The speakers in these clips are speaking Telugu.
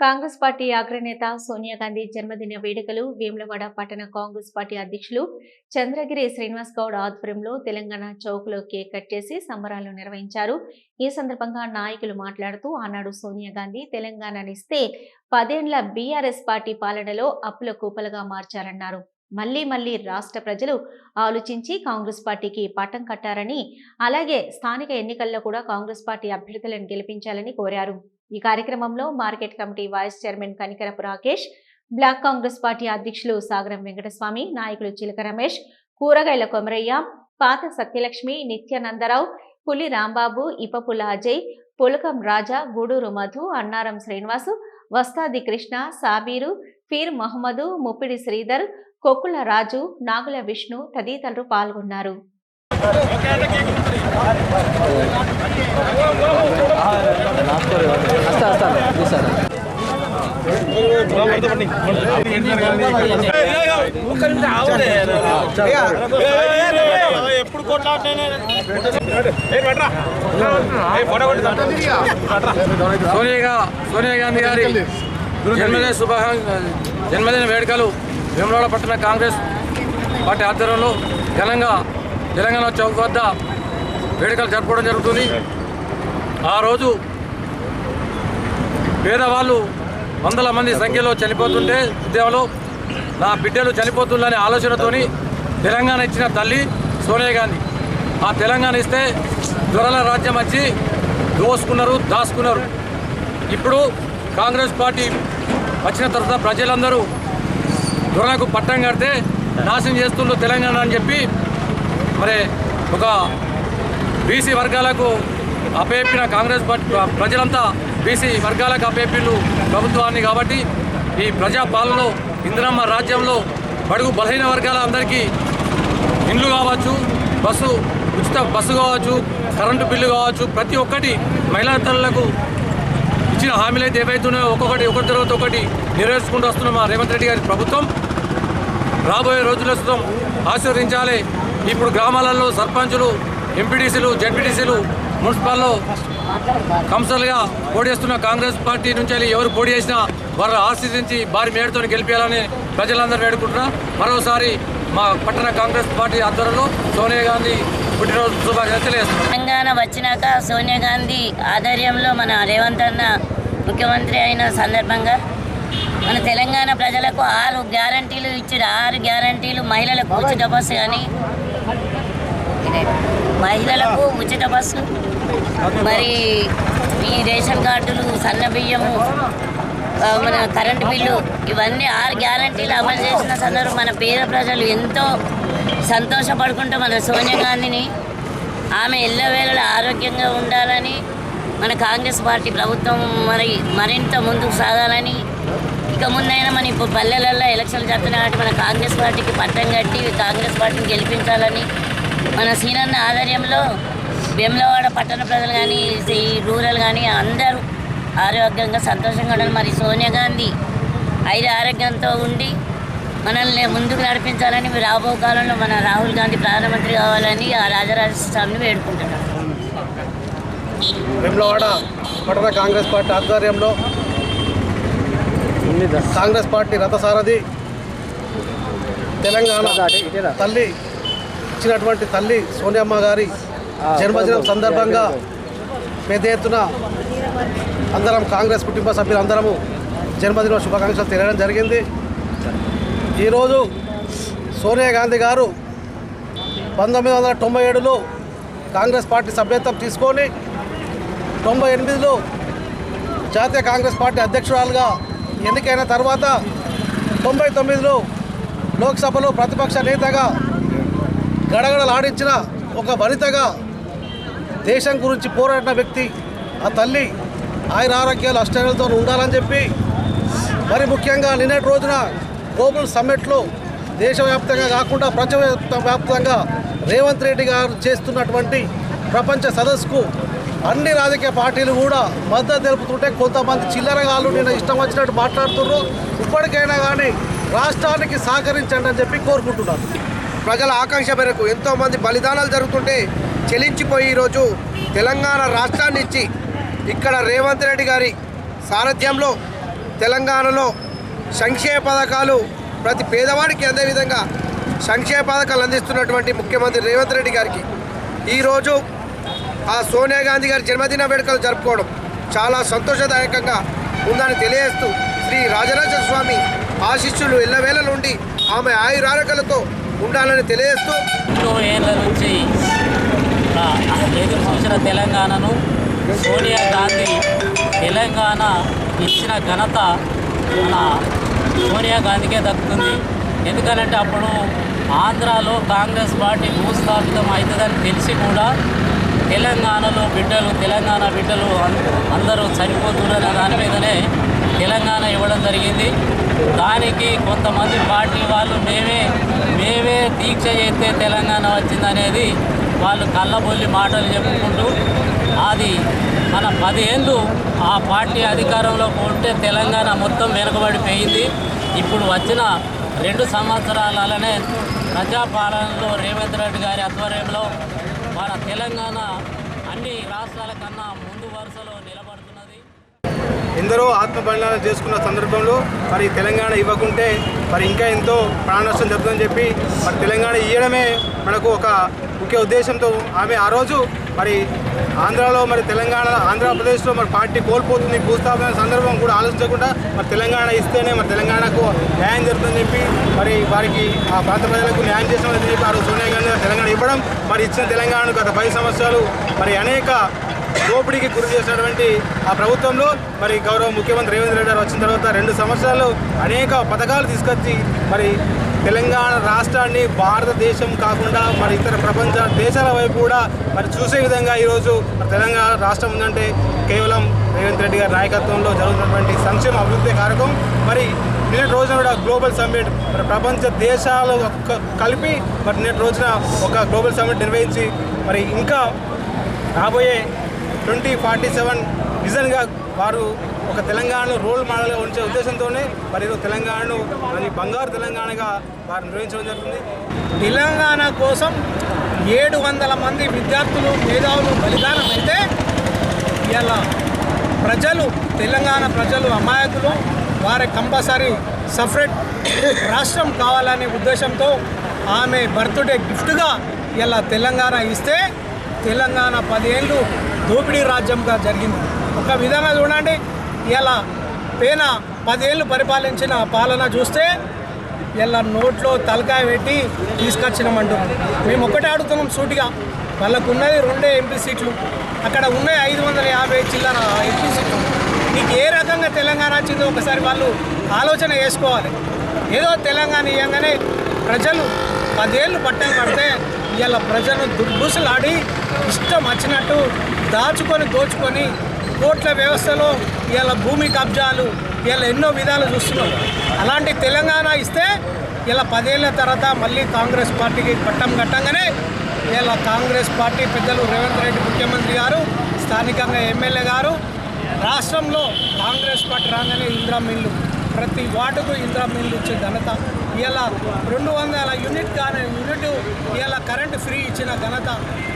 కాంగ్రెస్ పార్టీ అగ్రనేత సోనియా గాంధీ జన్మదిన వేడుకలు వేములవాడ పట్టణ కాంగ్రెస్ పార్టీ అధ్యక్షులు చంద్రగిరి శ్రీనివాస్ గౌడ్ ఆధ్వర్యంలో తెలంగాణ చౌక్లో కేక్ కట్ చేసి సంబరాలు నిర్వహించారు. ఈ సందర్భంగా నాయకులు మాట్లాడుతూ ఆనాడు సోనియా గాంధీ తెలంగాణనిస్తే పదేండ్ల బీఆర్ఎస్ పార్టీ పాలనలో అప్పుల కూపలుగా మార్చారన్నారు. మళ్ళీ మళ్ళీ రాష్ట్ర ప్రజలు ఆలోచించి కాంగ్రెస్ పార్టీకి పట్టం కట్టారని అలాగే స్థానిక ఎన్నికల్లో కూడా కాంగ్రెస్ పార్టీ అభ్యర్థులను గెలిపించాలని కోరారు. ఈ కార్యక్రమంలో market committee vice chairman Kanikarapu Rakesh block Congress party అధ్యక్షులు సాగరం వెంకటస్వామి నాయకులు చిలక రమేష్ కూరగాయల కొమరయ్య పాత సత్యలక్ష్మి నిత్యానందరావు పులి రాంబాబు ఇపపుల అజయ్ పులకం రాజా గూడూరు మధు అన్నారం శ్రీనివాసు వస్తాది కృష్ణ సాబీరు ఫీర్ మహమ్మదు ముప్పిడి శ్రీధర్ కొక్కుల రాజు నాగుల విష్ణు తదితరులు పాల్గొన్నారు. ఎప్పుడు సోనియా సోనియా గాంధీ గారి జన్మదిన శుభ జన్మదిన వేడుకలు వేములవాడ పట్టణ కాంగ్రెస్ పార్టీ ఆధ్వర్యంలో ఘనంగా తెలంగాణ చౌక్ వద్ద వేడుకలు జరుపుకోవడం జరుగుతుంది. ఆ రోజు పేదవాళ్ళు వందల మంది సంఖ్యలో చనిపోతుంటే ఉద్యమంలో నా బిడ్డలు చనిపోతుందనే ఆలోచనతోని తెలంగాణ ఇచ్చిన తల్లి సోనియా గాంధీ. ఆ తెలంగాణ ఇస్తే దొరల రాజ్యం వచ్చి దోసుకున్నారు దాచుకున్నారు ఇప్పుడు కాంగ్రెస్ పార్టీ వచ్చిన తర్వాత ప్రజలందరూ దొరలకు పట్టం కడితే నాశనం చేస్తుండ్రు తెలంగాణ అని చెప్పి మరి ఒక బీసీ వర్గాలకు అపేపిన కాంగ్రెస్ పార్టీ ప్రజలంతా బీసీ వర్గాలకు అపేపిలు ప్రభుత్వాన్ని కాబట్టి ఈ ప్రజాపాలనలో ఇంద్రమ్మ ఇందిరమ్మ రాజ్యంలో బడుగు బలహీన వర్గాల అందరికీ ఇండ్లు కావచ్చు బస్సు ఉచిత బస్సు కావచ్చు కరెంటు బిల్లు కావచ్చు ప్రతి ఒక్కటి మహిళా తల్లులకు ఇచ్చిన హామీలు అయితే ఏవైతున్నాయో ఒక్కొక్కటి ఒకటి తర్వాత ఒకటి నెరవేర్చుకుంటూ వస్తున్న మా రేవంత్ రెడ్డి గారి ప్రభుత్వం. రాబోయే రోజుల ప్రస్తుతం ఆశీర్వదించాలి. ఇప్పుడు గ్రామాలలో సర్పంచులు ఎంపీటీసీలు జడ్పీటీసీలు మున్సిపాల్లో కంసలుగా పోటీస్తున్న కాంగ్రెస్ పార్టీ నుంచి వెళ్ళి ఎవరు పోటీ చేసినా వారు ఆశీర్దించి భారీ మేడతో గెలిపేయాలని ప్రజలందరూ వేడుకుంటున్నా. మరోసారి మా పట్టణ కాంగ్రెస్ పార్టీ ఆధ్వర్యంలో సోనియా గాంధీ పుట్టినరోజు శుభాకాంక్షలు తెలంగాణ వచ్చినాక సోనియా గాంధీ ఆధ్వర్యంలో మన రేవంత్ అన్న ముఖ్యమంత్రి అయిన సందర్భంగా మన తెలంగాణ ప్రజలకు ఆరు గ్యారంటీలు ఇచ్చారు. ఆరు గ్యారంటీలు మహిళలకు ఉచిత బస్సు కానీ మహిళలకు ఉచిత బస్సు మరి ఈ రేషన్ కార్డులు సన్న బియ్యము మన కరెంటు బిల్లు ఇవన్నీ ఆరు గ్యారంటీలు అమలు చేసిన సందర్భం మన పేద ప్రజలు ఎంతో సంతోషపడుకుంటూ మన సోనియా గాంధీని ఆమె ఎల్లవేళలా ఆరోగ్యంగా ఉండాలని మన కాంగ్రెస్ పార్టీ ప్రభుత్వం మరి మరింత ముందుకు సాగాలని ఇక ముందైనా మన ఇప్పుడు పల్లెలలో ఎలక్షన్లు జరుగుతున్నాయి కాబట్టి మన కాంగ్రెస్ పార్టీకి పట్టం కట్టి కాంగ్రెస్ పార్టీని గెలిపించాలని మన సీనన్న ఆధ్వర్యంలో వేములవాడ పట్టణ ప్రజలు కానీ ఈ రూరల్ కానీ అందరూ ఆరోగ్యంగా సంతోషంగా ఉండాలి. మరి సోనియా గాంధీ ఐదు ఆరోగ్యంతో ఉండి మనల్ని ముందుకు నడిపించాలని రాబో కాలంలో మన రాహుల్ గాంధీ ప్రధానమంత్రి కావాలని ఆ రాజరాజ స్వామిని వేడుకుంటున్నాను వెమ్లవాడ పట్టణ కాంగ్రెస్ పార్టీ ఆధ్వర్యంలో కాంగ్రెస్ పార్టీ రథసారథి తెలంగాణ తల్లి ఇచ్చినటువంటి తల్లి సోనియమ్మ గారి జన్మదినం. సందర్భంగా పెద్ద ఎత్తున అందరం కాంగ్రెస్ కుటుంబ సభ్యులందరము జన్మదిన శుభాకాంక్షలు తెలియడం జరిగింది. ఈరోజు సోనియా గాంధీ గారు పంతొమ్మిది వందల తొంభై ఏడులో కాంగ్రెస్ పార్టీ సభ్యత్వం తీసుకొని తొంభై ఎనిమిదిలో జాతీయ కాంగ్రెస్ పార్టీ అధ్యక్షురాలుగా ఎన్నికైన తర్వాత తొంభై తొమ్మిదిలో లోక్సభలో ప్రతిపక్ష నేతగా గడగడలాడించిన ఒక వనితగా దేశం గురించి పోరాడిన వ్యక్తి ఆ తల్లి ఆయన ఆరోగ్యాలు అష్టలతో ఉండాలని చెప్పి మరి ముఖ్యంగా నిన్నటి రోజున గ్లోబల్ సమ్మిట్లో దేశవ్యాప్తంగా కాకుండా ప్రపంచ వ్యాప్తంగా రేవంత్ రెడ్డి గారు చేస్తున్నటువంటి ప్రపంచ సదస్సుకు అన్ని రాజకీయ పార్టీలు కూడా మద్దతు తెలుపుతుంటే కొంతమంది చిల్లరగాళ్ళు నిన్న ఇష్టం వచ్చినట్టు మాట్లాడుతున్నారు. ఇప్పటికైనా కానీ రాష్ట్రానికి సహకరించండి అని చెప్పి కోరుకుంటున్నాను. ప్రజల ఆకాంక్ష మేరకు ఎంతోమంది బలిదానాలు జరుగుతుంటే చెలించిపోయి ఈరోజు తెలంగాణ రాష్ట్రాన్ని ఇచ్చి ఇక్కడ రేవంత్ రెడ్డి గారి సారథ్యంలో తెలంగాణలో సంక్షేమ పథకాలు ప్రతి పేదవాడికి అందే విధంగా సంక్షేమ పథకాలు అందిస్తున్నటువంటి ముఖ్యమంత్రి రేవంత్ రెడ్డి గారికి. ఈరోజు ఆ సోనియా గాంధీ గారి జన్మదిన వేడుకలు జరుపుకోవడం చాలా సంతోషదాయకంగా ఉందని తెలియజేస్తూ శ్రీ రాజరాజ స్వామి ఆశిష్యులు ఎల్లవేళ నుండి ఆమె ఆయురారకలతో ఉండాలని తెలియజేస్తూ ఎన్నో ఏళ్ళ నుంచి ఎదురు చూసిన తెలంగాణను సోనియా గాంధీ తెలంగాణ ఇచ్చిన ఘనత మన సోనియా గాంధీకే దక్కుతుంది. ఎందుకనంటే అప్పుడు ఆంధ్రాలో కాంగ్రెస్ పార్టీ భూస్థాపితం అవుతుందని తెలిసి కూడా తెలంగాణలో బిడ్డలు తెలంగాణ బిడ్డలు అందరూ చనిపోతున్న దాని మీదనే తెలంగాణ ఇవ్వడం జరిగింది. దానికి కొంతమంది పార్టీ వాళ్ళు మేమే మేమే దీక్ష చేస్తే తెలంగాణ వచ్చిందనేది వాళ్ళు కళ్ళబొల్లి మాటలు చెప్పుకుంటూ అది మన పదేళ్ళు ఆ పార్టీ అధికారంలో ఉంటే తెలంగాణ మొత్తం వెనుకబడిపోయింది. ఇప్పుడు వచ్చిన రెండు సంవత్సరాలనే ప్రజాపాలనలో రేవంత్ రెడ్డి గారి ఆధ్వర్యంలో మన తెలంగాణ అన్ని రాష్ట్రాల కన్నా ముందు వరుసలో ఎందరో ఆత్మ బలిదానం చేసుకున్న సందర్భంలో మరి తెలంగాణ ఇవ్వకుంటే మరి ఇంకా ఎంతో ప్రాణనష్టం జరుగుతుందని చెప్పి మరి తెలంగాణ ఇవ్వడమే మనకు ఒక ముఖ్య ఉద్దేశంతో ఆమె ఆ రోజు మరి ఆంధ్రాలో మరి తెలంగాణ ఆంధ్రప్రదేశ్లో మరి పార్టీ కోల్పోతుంది భూస్థాపన సందర్భం కూడా ఆలోచించకుండా మరి తెలంగాణ ఇస్తేనే మరి తెలంగాణకు న్యాయం జరుగుతుందని చెప్పి మరి వారికి ఆ ప్రాంత ప్రజలకు న్యాయం చేస్తామని చెప్పి ఆ రోజు సోనియా గాంధీ తెలంగాణ ఇవ్వడం మరి ఇచ్చిన తెలంగాణకు గత పది సంవత్సరాలు మరి అనేక దోపిడీకి గురి చేసినటువంటి ఆ ప్రభుత్వంలో మరి గౌరవ ముఖ్యమంత్రి రేవంత్ రెడ్డి గారు వచ్చిన తర్వాత రెండు సంవత్సరాలు అనేక పథకాలు తీసుకొచ్చి మరి తెలంగాణ రాష్ట్రాన్ని భారతదేశం కాకుండా మరి ఇతర ప్రపంచ దేశాల వైపు కూడా మరి చూసే విధంగా ఈరోజు మరి తెలంగాణ రాష్ట్రం ఉందంటే కేవలం రేవంత్ రెడ్డి గారి నాయకత్వంలో జరుగుతున్నటువంటి సంక్షేమ అభివృద్ధి కార్యక్రమం. మరి నిన్నటి రోజున కూడా గ్లోబల్ సమ్మిట్ మరి ప్రపంచ దేశాలు కలిపి మరి నిన్నటి రోజున ఒక గ్లోబల్ సమ్మిట్ నిర్వహించి మరి ఇంకా రాబోయే ట్వంటీ ఫార్టీ సెవెన్ నిజంగా వారు ఒక తెలంగాణను రోల్ మోడల్గా ఉంచే ఉద్దేశంతోనే మరి తెలంగాణను మరి బంగారు తెలంగాణగా వారు నిర్వహించడం జరుగుతుంది. తెలంగాణ కోసం ఏడు వందల మంది విద్యార్థులు మేధావులు బలిదానం అయితే ఇలా ప్రజలు తెలంగాణ ప్రజలు అమాయకులు వారి కంపల్సరీ సపరేట్ రాష్ట్రం కావాలనే ఉద్దేశంతో ఆమె బర్త్డే గిఫ్ట్గా ఇలా తెలంగాణ ఇస్తే తెలంగాణ పదేళ్ళు దోపిడీ రాజ్యంగా జరిగింది. ఒక విధంగా చూడండి ఇలా పేన పదేళ్ళు పరిపాలించిన పాలన చూస్తే ఇలా నోట్లో తలకాయ పెట్టి తీసుకొచ్చినామంటూ మేము ఒకటే అడుగుతున్నాం సూటిగా. వాళ్ళకు ఉన్నది రెండే ఎంపీ సీట్లు. అక్కడ ఉన్నాయి ఐదు వందల యాభై చిల్లర ఎంపీ సీట్లు. నీకు ఏ రకంగా తెలంగాణ వచ్చిందో ఒకసారి వాళ్ళు ఆలోచన చేసుకోవాలి. ఏదో తెలంగాణ ఇవ్వగానే ప్రజలు పదేళ్ళు పట్టం పడితే ఇలా ప్రజలను దుర్భుసలాడి ఇష్టం వచ్చినట్టు దాచుకొని దోచుకొని కోట్ల వ్యవస్థలో ఇలా భూమి కబ్జాలు ఇలా ఎన్నో విధాలు చూస్తున్నాం. అలాంటి తెలంగాణ ఇస్తే ఇలా పదేళ్ళ తర్వాత మళ్ళీ కాంగ్రెస్ పార్టీకి పట్టం కట్టంగానే ఇలా కాంగ్రెస్ పార్టీ పెద్దలు రేవంత్ రెడ్డి ముఖ్యమంత్రి గారు స్థానికంగా ఎమ్మెల్యే గారు రాష్ట్రంలో కాంగ్రెస్ పార్టీ రాగానే ఇందిరా మిల్లు ప్రతి వార్డుకు ఇందిరా మిల్లు ఇచ్చే ఘనత ఇలా రెండు వందల యూనిట్ కానీ యూనిట్ ఇలా కరెంటు ఫ్రీ ఇచ్చిన ఘనత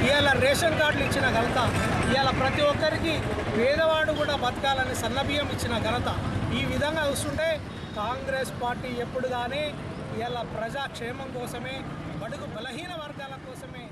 ఇలా రేషన్ కార్డులు ఇచ్చిన ఘనత ఇలా ప్రతి ఒక్కరికి పేదవాడు కూడా బతకాలని సన్నబియ్యం ఇచ్చిన ఘనత. ఈ విధంగా చూస్తుంటే కాంగ్రెస్ పార్టీ ఎప్పుడు కానీ ఇలా ప్రజాక్షేమం కోసమే బడుగు బలహీన వర్గాల కోసమే